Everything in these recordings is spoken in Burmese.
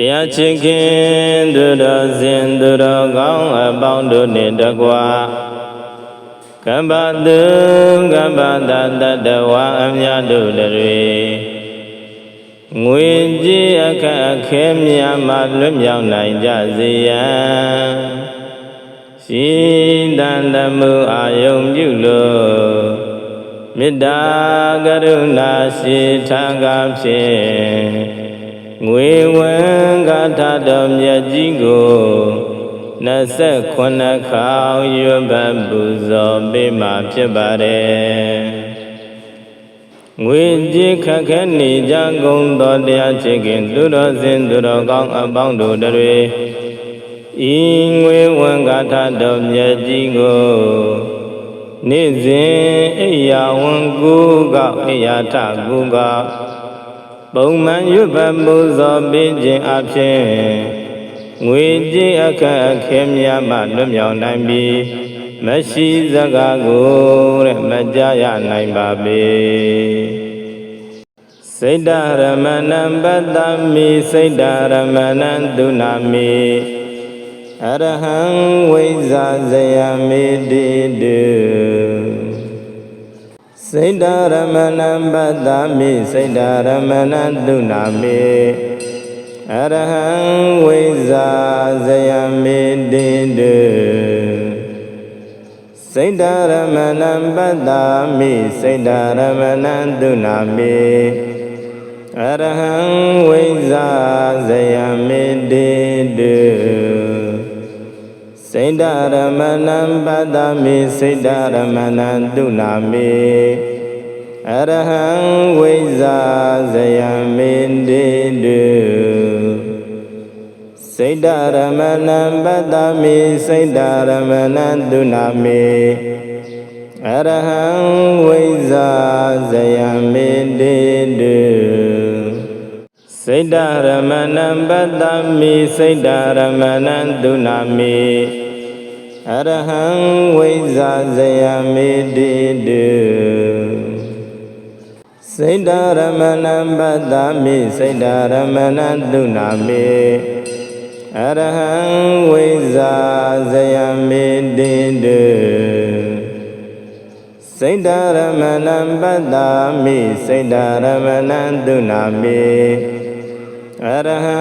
တရားချစ်ခင်သူတော်စင်သူတော်ကောင်းအပေါင်းတို့နှင့်တကွာကမ္ဘာသူကမ္ဘာတတတ္တဝါအမြတ်တို့တွေငွေကြည်အခက်အခဲများမှလွတ်မြောက်နိုင်ကြစေရန်ရှိတန်တမှုအာယုံပြုလို့မေတ္တာကရုဏာရှိထားကဖြင့် ငွေဝင်ဂါထတော်မြတ်ကြီးကို29ခေါင်ရွတ်ပတ်ပူဇော်ပေးမှာဖြစ်ပါတယ်ငွေကြည်ခက်ခဲနေကြကုန်သောတရားချစ်ခင်သူတော်စင်သူတော်ကောင်းအပေါင်းတို့တွေဤငွေဝင်ဂါထတော်မြတ်ကြီးကိုနေ့စဉ်အိယာဝန်ကူကအိယာထကူက ပုံမှန်ရွတ်ပတ်ပူဇော်ပေးခြင်းအပြင်ငွေကြေးအခက်အခဲများမှလွတ်မြောက်နိုင်ပြီးမရှိစကားကိုတဲ့မကြရနိုင်ပါပေစိတ်တရမဏံပတ္တမိစိတ်တရမဏံဒုနာမိအရဟံဝိဇာဇယမေတိတု စိတ်တရမဏံပတ္တမိစိတ်တရမဏံဒုနာမိအရဟံဝိဇာဇယမေတိတုစိတ်တရမဏံပတ္တမိစိတ်တရမဏံဒုနာမိအရဟံဝိဇာဇယမေတိတု စိတ်တရမဏံပတ္တမိစိတ်တရမဏံဒုနာမိအရဟံဝိဇာဇယမေတိတုစိတ်တရမဏံပတ္တမိစိတ်တရမဏံဒုနာမိအရဟံဝိဇာဇယမေတိတုစိတ်တရမဏံပတ္တမိစိတ်တရမဏံဒုနာမိ အရဟံဝိဇာဇယမေတိတုစိတ်တရမဏံပတ္တမိစိတ်တရမဏံဒုနာမိအရဟံဝိဇာဇယမေတိတုစိတ်တရမဏံပတ္တမိစိတ်တရမဏံဒုနာမိအရဟံ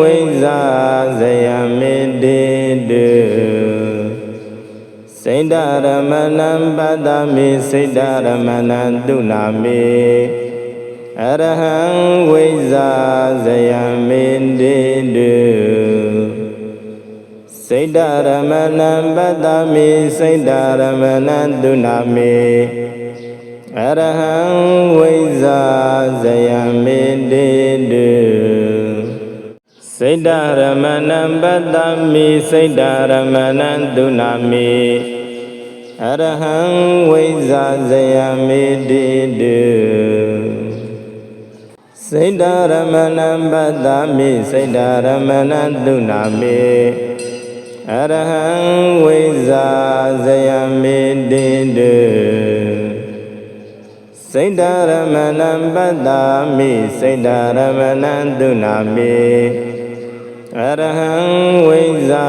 ဝိဇာဇယမေတိတု စိတ်တရမဏံပတ္တမိစိတ်တရမဏံဒုနာမိအရဟံဝိဇာဇယမေတိတုစိတ်တရမဏံပတ္တမိစိတ်တရမဏံဒုနာမိအရဟံဝိဇာဇယမေတိတု စိတ်တရမဏံပတ္တမိစိတ်တရမဏံဒုနာမိအရဟံဝိဇာဇယမေတိတုစိတ်တရမဏံပတ္တမိစိတ်တရမဏံဒုနာမိအရဟံဝိဇာဇယမေတိတုစိတ်တရမဏံပတ္တမိစိတ်တရမဏံဒုနာမိ အရဟံဝိဇာ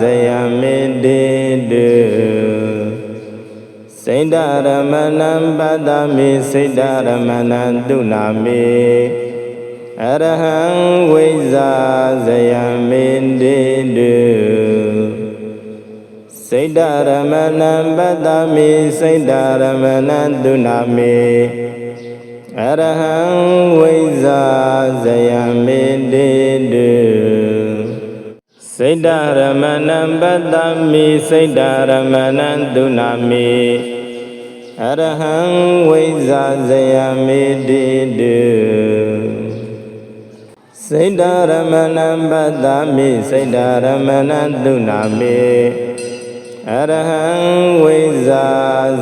ဇယမေတိတုစိတ်တရမဏံပတ္တမိစိတ်တရမဏံဒုနာမိအရဟံဝိဇာဇယမေတိတုစိတ်တရမဏံပတ္တမိစိတ်တရမဏံဒုနာမိအရဟံဝိဇာဇယမေတိတု စိတ်တရမဏံပတ္တမိစိတ်တရမဏံဒုနာမိအရဟံဝိဇာဇယမေတိတုစိတ်တရမဏံပတ္တမိစိတ်တရမဏံဒုနာမိအရဟံဝိဇာ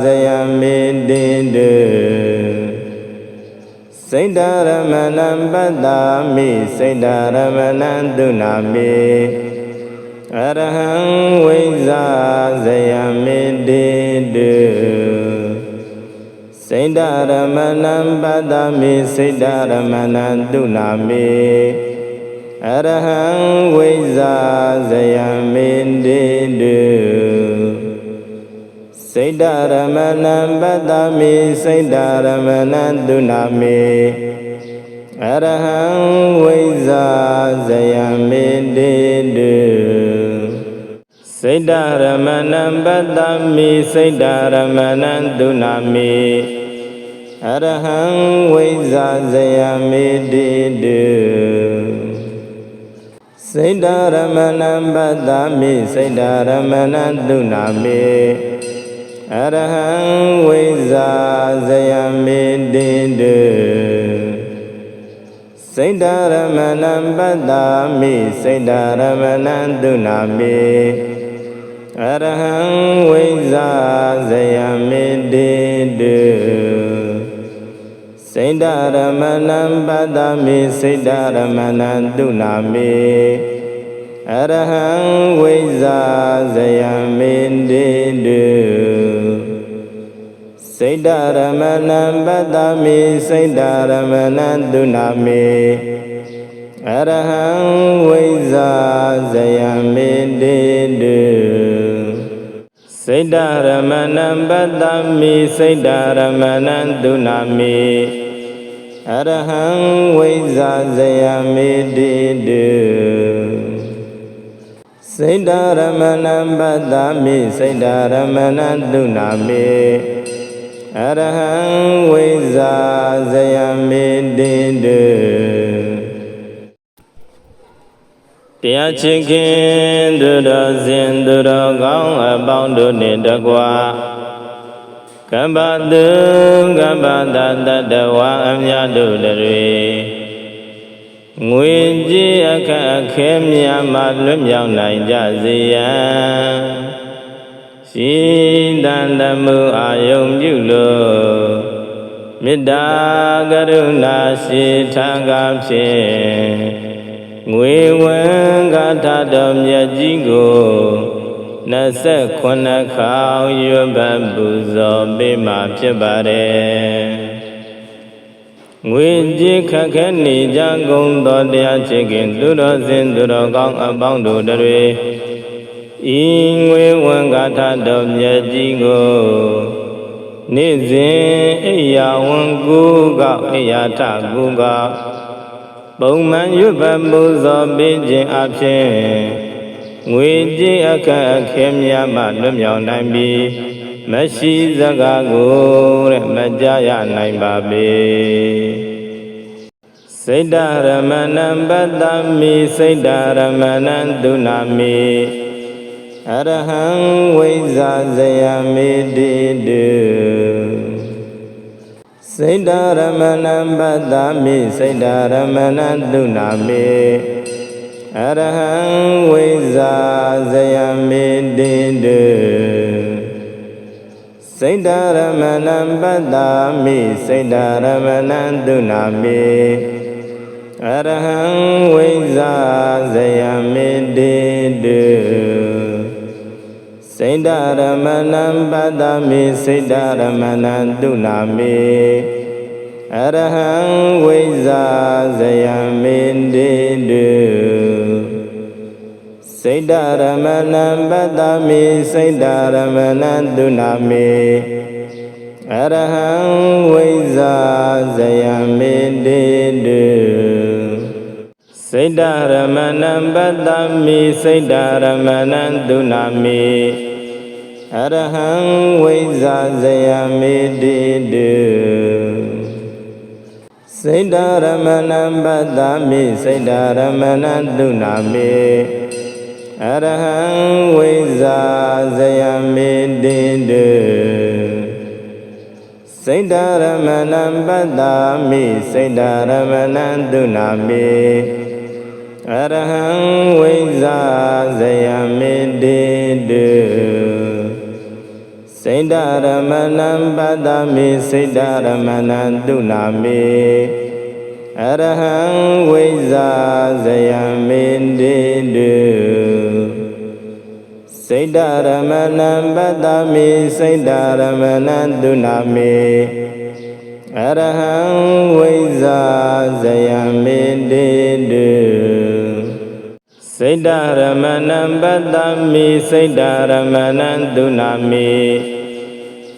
ဇယမေတိတုစိတ်တရမဏံပတ္တမိစိတ်တရမဏံဒုနာမိ အရဟံဝိဇာဇယမေတိတုစိတ်တရမဏံပတ္တမိစိတ်တရမဏံဒုနာမိအအရဟံဝိဇာဇယံမေတေတုစိတ်တရမဏံပတ္တမိစိတ်တရမဏံဒုနာမေအရဟံဝိဇာဇယံမေတေတု စိတ်တရမဏံပတ္တမိစိတ်တရမဏံဒုနာမေအရဟံဝိဇာဇယံမေတေတုစိတ်တရမဏံပတ္တမိစိတ်တရမဏံဒုနာမေအရဟံဝိဇာဇယံမေတေတုစိတ်တရမဏံပတ္တမိစိတ်တရမဏံဒုနာမေ အရဟံဝိဇာဇယံမေတေတုစိတ်တရမဏံပတ္တမိစိတ်တရမဏံဒုနာမေအရဟံဝိဇာဇယံမေတေတုစိတ်တရမဏံပတ္တမိစိတ်တရမဏံဒုနာမေအရဟံဝိဇာဇယံမေတေတု စိတ်တရမဏံပတ္တမိစိတ်တရမဏံဒုနာမေအရဟံဝိဇာဇယံမေတေတုစိတ်တရမဏံပတ္တမိစိတ်တရမဏံဒုနာမေအရဟံဝိဇာဇယံမေတေတု တရားချစ်ခင်သူတော်စင်သူတော်ကောင်းအပေါင်းတို့နှင့်တကွာကမ္ဘာတုကမ္ဘာတတတဝါအမြတ်တို့တွေငွေကြည်အခက်အခဲများမှလွတ်မြောက်နိုင်ကြစေရန်ရှိတန်တမှုအာယုံပြုလို့မေတ္တာကရုဏာရှိထာကဖြင့် ငွေဝင်ဂါထတော်မြတ်ကြီးကို29ခေါင်ရွတ်ပတ်ပူဇော်ပေးမှာဖြစ်ပါတယ်ငွေကြေးခက်ခဲနေကြကုန်သောတရားချစ်ခင်သူတော်စင်သူတော်ကောင်းအပေါင်းတို့တွေဤငွေဝန်ဂါထတော်မြတ်ကြီးကိုနေ့စဉ်အိယာဝန်ကူကအိယာထကူက ပုံမှန်ရွတ်ပတ်ပူဇော်ပေးခြင်းအပြင်ငွေကြေးအခက်အခဲများမှလွတ်မြောက်နိုင်ပြီးမရှိစကားကိုတဲ့မကြရနိုင်ပါပေစိတ်တရမဏံပတ္တမိစိတ်တရမဏံဒုနာမိအရဟံဝိဇာဇယမေတိတု စိတ်တရမဏံပတ္တမိစိတ်တရမဏံဒုနာမိအရဟံဝိဇာဇယမေတိတုစိတ်တရမဏံပတ္တာမိစိတ်တရမဏံဒုနာမိအရဟံဝိဇာဇယမေတိတုစိတ်တရမဏံပတ္တာမိစိတ်တရမဏံဒုနာမိ အရဟံဝိဇာဇယမေတိတုစိတ်တရမဏံပတ္တမိစိတ်တရမဏံဒုနာမိအရဟံဝိဇာဇယမေတေတုစိတ်တရမဏံပတ္တမိစိတ်တရမဏံဒုနာမိအရဟံဝိဇာဇယမေတေတု စိတ်တရမဏံပတ္တမိစိတ်တရမဏံဒုနာမိအရဟံဝိဇာဇယမေတေတုစိတ်တရမဏံပတ္တာမိစိတ်တရမဏံဒုနာမိအရဟံဝိဇာဇယမေတေတု စိတ်တရမဏံပတ္တာမိစိတ်တရမဏံဒုနာမိအရဟံဝိဇာဇယမေတေတုစိတ်တရမဏံပတ္တမိစိတ်တရမဏံဒုနာမိအရဟံဝိဇာဇယမေတေတုစိတ်တရမဏံပတ္တမိစိတ်တရမဏံဒုနာမိ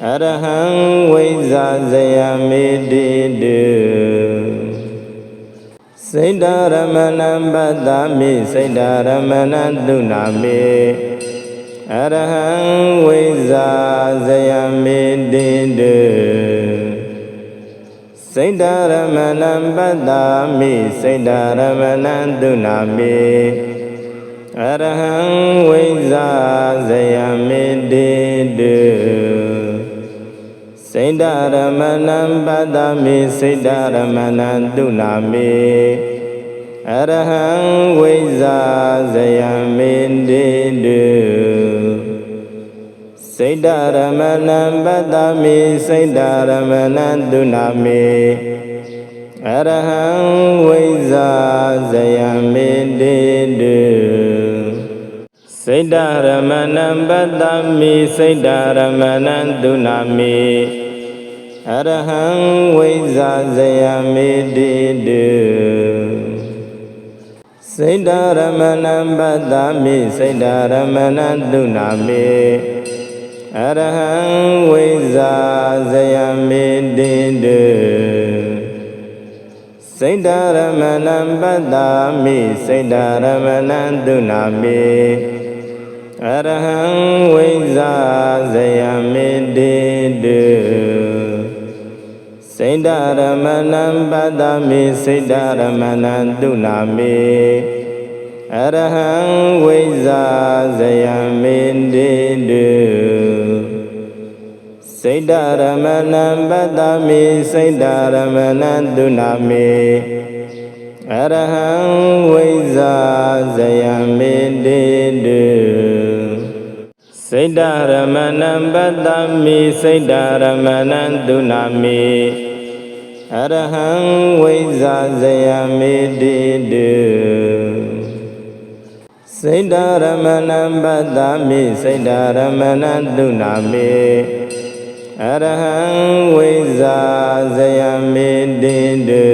အရဟံဝိဇာဇယမေတိတုစိတ်တရမဏံပတ္တမိစိတ်တရမဏံဒုနာမိအရဟံဝိဇာဇယမေတိတုစိတ်တရမဏံပတ္တမိစိတ်တရမဏံဒုနာမိအရဟံဝိဇာဇယမေတိတု စိတ်တရမဏံပတ္တမိစိတ်တရမဏံဒုနာမိအရဟံဝိဇာဇယမေတိတုစိတ်တရမဏံပတ္တမိစိတ်တရမဏံဒုနာမိအရဟံဝိဇာဇယမေတိတုစိတ်တရမဏံပတ္တမိစိတ်တရမဏံဒုနာမိ အရဟံဝိဇာဇယမေတိတုစိတ်တရမဏံပတ္တမိစိတ်တရမဏံဒုနာမိအရဟံဝိဇာဇယမေတိတုစိတ်တရမဏံပတ္တမိစိတ်တရမဏံဒုနာမိအရဟံဝိဇာဇယမေတိတု စိတ်တရမဏံပတ္တမိစိတ်တရမဏံဒုနာမိအရဟံဝိဇာဇယမေတိတုစိတ်တရမဏံပတ္တမိစိတ်တရမဏံဒုနာမိအရဟံဝိဇာဇယမေတိတုစိတ်တရမဏံပတ္တမိစိတ်တရမဏံဒုနာမိ အရဟံဝိဇာဇယမေတိတုစိတ်တရမဏံပတ္တမိစိတ်တရမဏံဒုနာမိအရဟံဝိဇာဇယမေတိတု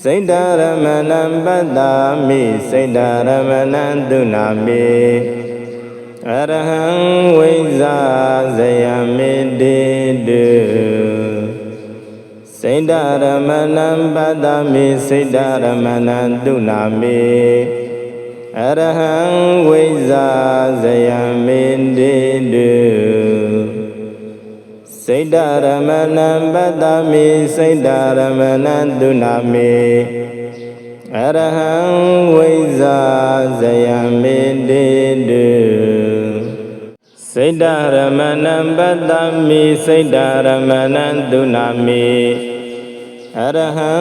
စိတ်တရမဏံပတ္တမိစိတ်တရမဏံဒုနာမိအရဟံဝိဇာဇယမေတိတု စိတ်တရမဏံပတ္တမိစိတ်တရမဏံဒုနာမိအရဟံဝိဇာဇယမေတိတုစိတ်တရမဏံပတ္တမိစိတ်တရမဏံဒုနာမိအရဟံဝိဇာဇယမေတိတုစိတ်တရမဏံပတ္တမိစိတ်တရမဏံဒုနာမိ အရဟံ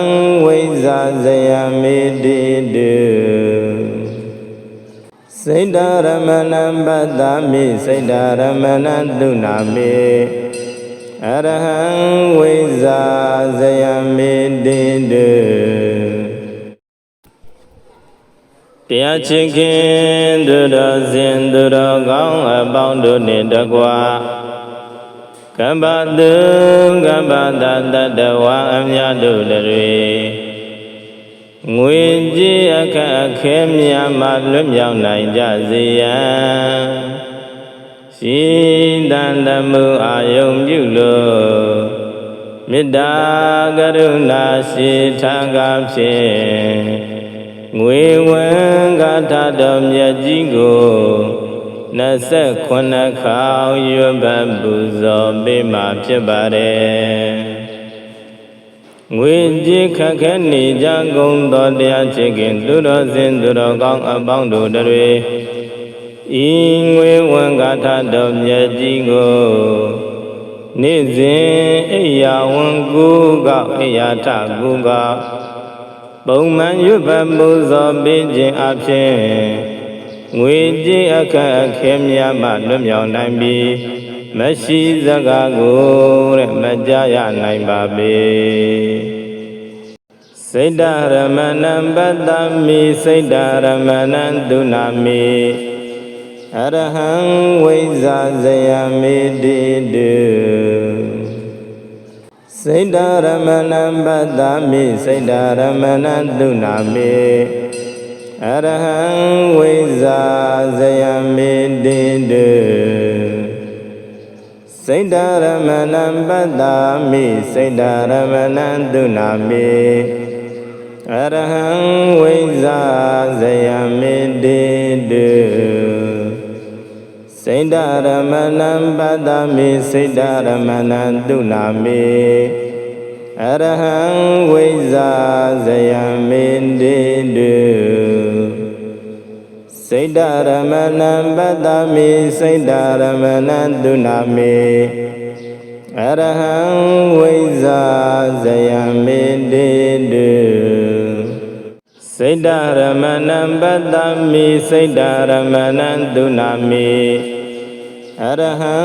ဝိဇာဇယမေတိတုစိတ်တရမဏံပတ္တမိစိတ်တရမဏံဒုနာမိအရဟံဝိဇာဇယမေတိတုတရားချစ်ခင်သူတော်စင်သူတော်ကောင်းအပေါင်းတို့နှင့်တကွာ ကမ္ဘာတုကမ္ဘာတတတဝါအမြတ်တို့လည်းငွေကြည်အခက်အခဲများမှလွတ်မြောက်နိုင်ကြစေရန်ရှိတန်တမှုအာယုံပြုလို့မေတ္တာကရုဏာရှိထားကားဖြင့်ငွေဝင်ဂါထာတော်မြတ်ကြီးကို 29ခေါင်ရွတ်ပတ်ပူဇော်ပေးမှာဖြစ်ပါတယ်ငွေကြည်ခက်ခဲနေကြကုန်သောတရားချစ်ခင်သူတော်စင်သူတော်ကောင်းအပေါင်းတို့တွေဤငွေဝန်ဂါထာတော်မြတ်ကြီးကိုနေ့စဉ်အိယာဝန်ကူကအိယာထကူကပုံမှန်ရွတ်ပတ်ပူဇော်ပေးခြင်းအပြင် ငွေကြေးအခက်အခဲများမှလွတ်မြောက်နိုင်ပြီးမရှိစကားကိုတဲ့မကြရနိုင်ပါပေစိတ်တရမဏံပတ္တမိစိတ်တရမဏံဒုနာမိအရဟံဝိဇာဇယမေတိတုစိတ်တရမဏံပတ္တမိစိတ်တရမဏံဒုနာမိ အရဟံဝိဇာဇယမေတေတုစိတ်တရမဏံပတ္တာမိစိတ်တရမဏံဒုနာမိအရဟံဝိဇာဇယမေတေတုစိတ်တရမဏံပတ္တာမိစိတ်တရမဏံဒုနာမိအရဟံဝိဇာဇယမေတေတု စိတ်တရမဏံပတ္တမိစိတ်တရမဏံဒုနာမိအရဟံဝိဇာဇယမေတေတုစိတ်တရမဏံပတ္တမိစိတ်တရမဏံဒုနာမိအရဟံ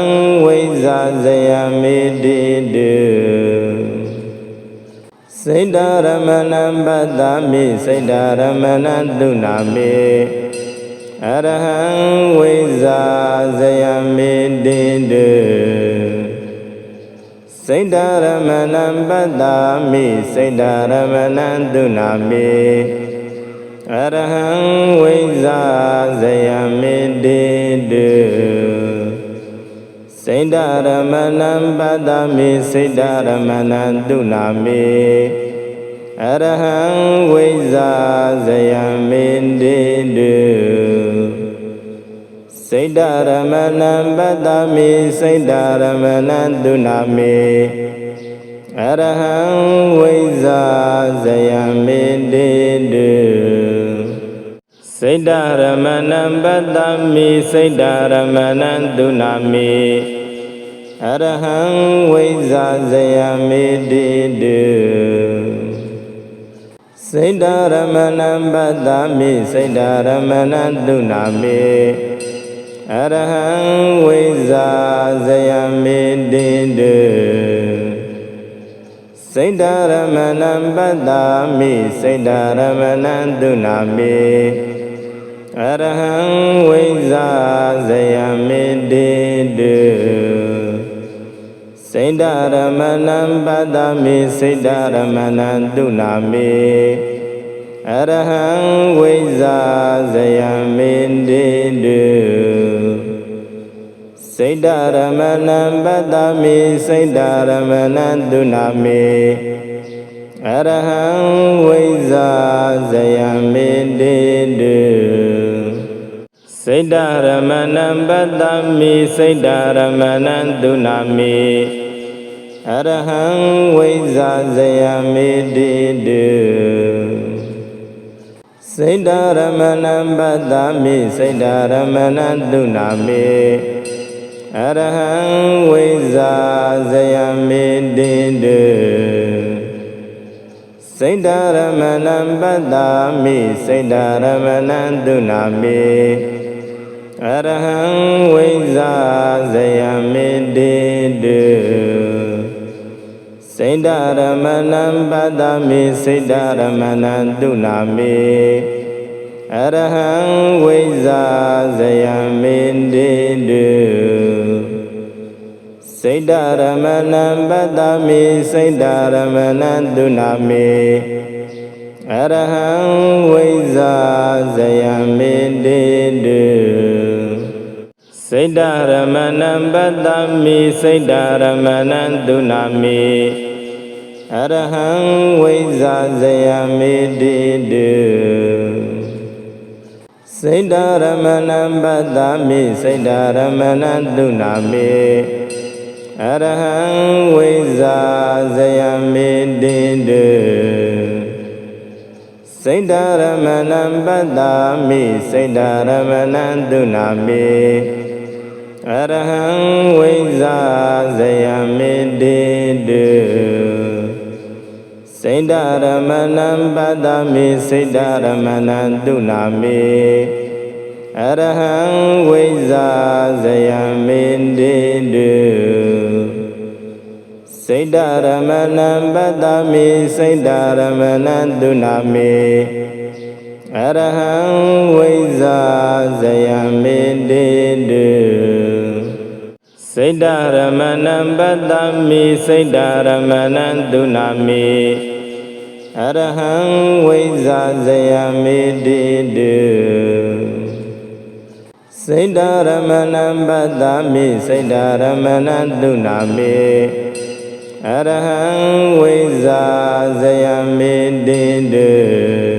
ဝိဇာဇယမေတေတုစိတ်တရမဏံပတ္တမိစိတ်တရမဏံဒုနာမိ အရဟံဝိဇာဇယမေတေတုစိတ်တရမဏံပတ္တာမိစိတ်တရမဏံဒုနာမိအရဟံဝိဇာဇယမေတေတုစိတ်တရမဏံပတ္တာမိစိတ်တရမဏံဒုနာမိအရဟံဝိဇာဇယမေတေတု စိတ်တရမဏံပတ္တမိစိတ်တရမဏံဒုနာမိအရဟံဝိဇာဇယမေတေတုစိတ်တရမဏံပတ္တမိစိတ်တရမဏံဒုနာမိအရဟံဝိဇာဇယမေတေတုစိတ်တရမဏံပတ္တမိစိတ်တရမဏံဒုနာမိ အရဟံဝိဇာဇယမေတေတုစိတ်တရမဏံပတ္တာမိစိတ်တရမဏံဒုနာမိအရဟံဝိဇာဇယမေတေတုစိတ်တရမဏံပတ္တာမိစိတ်တရမဏံဒုနာမိအရဟံဝိဇာဇယမေတေတု စိတ်တရမဏံပတ္တမိစိတ်တရမဏံဒုနာမိအရဟံဝိဇာဇယမေတေတုစိတ်တရမဏံပတ္တမိစိတ်တရမဏံဒုနာမိအရဟံဝိဇာဇယမေတေတုစိတ်တရမဏံပတ္တမိစိတ်တရမဏံဒုနာမိ အရဟံဝိဇာဇယမေတေတုစိတ်တရမဏံပတ္တာမိစိတ်တရမဏံဒုနာမိအရဟံဝိဇာဇယမေတေတုစိတ်တရမဏံပတ္တာမိစိတ်တရမဏံဒုနာမိ အရဟံဝိဇာဇယမေတေတုစိတ်တရမဏံပတ္တမိစိတ်တရမဏံဒုနာမိအရဟံဝိဇာဇယမေတေတုစိတ်တရမဏံပတ္တမိစိတ်တရမဏံဒုနာမိအရဟံဝိဇာဇယမေတေတု စိတ်တရမဏံပတ္တမိစိတ်တရမဏံဒုနာမိအရဟံဝိဇာဇယမေတေတုစိတ်တရမဏံပတ္တာမိစိတ်တရမဏံဒုနာမိအရဟံဝိဇာဇယမေတေတု စိတ်တရမဏံပတ္တာမိစိတ်တရမဏံဒုနာမိအရဟံဝိဇာဇယမေတေတုစိတ်တရမဏံပတ္တမိစိတ်တရမဏံဒုနာမိအရဟံဝိဇာဇယမေတေတုစိတ်တရမဏံပတ္တမိစိတ်တရမဏံဒုနာမိ အရဟံဝိဇာဇယမေတိတုစိတ်တရမဏံပတ္တမိစိတ်တရမဏံတုနာမေအရဟံဝိဇာဇယမေတိတု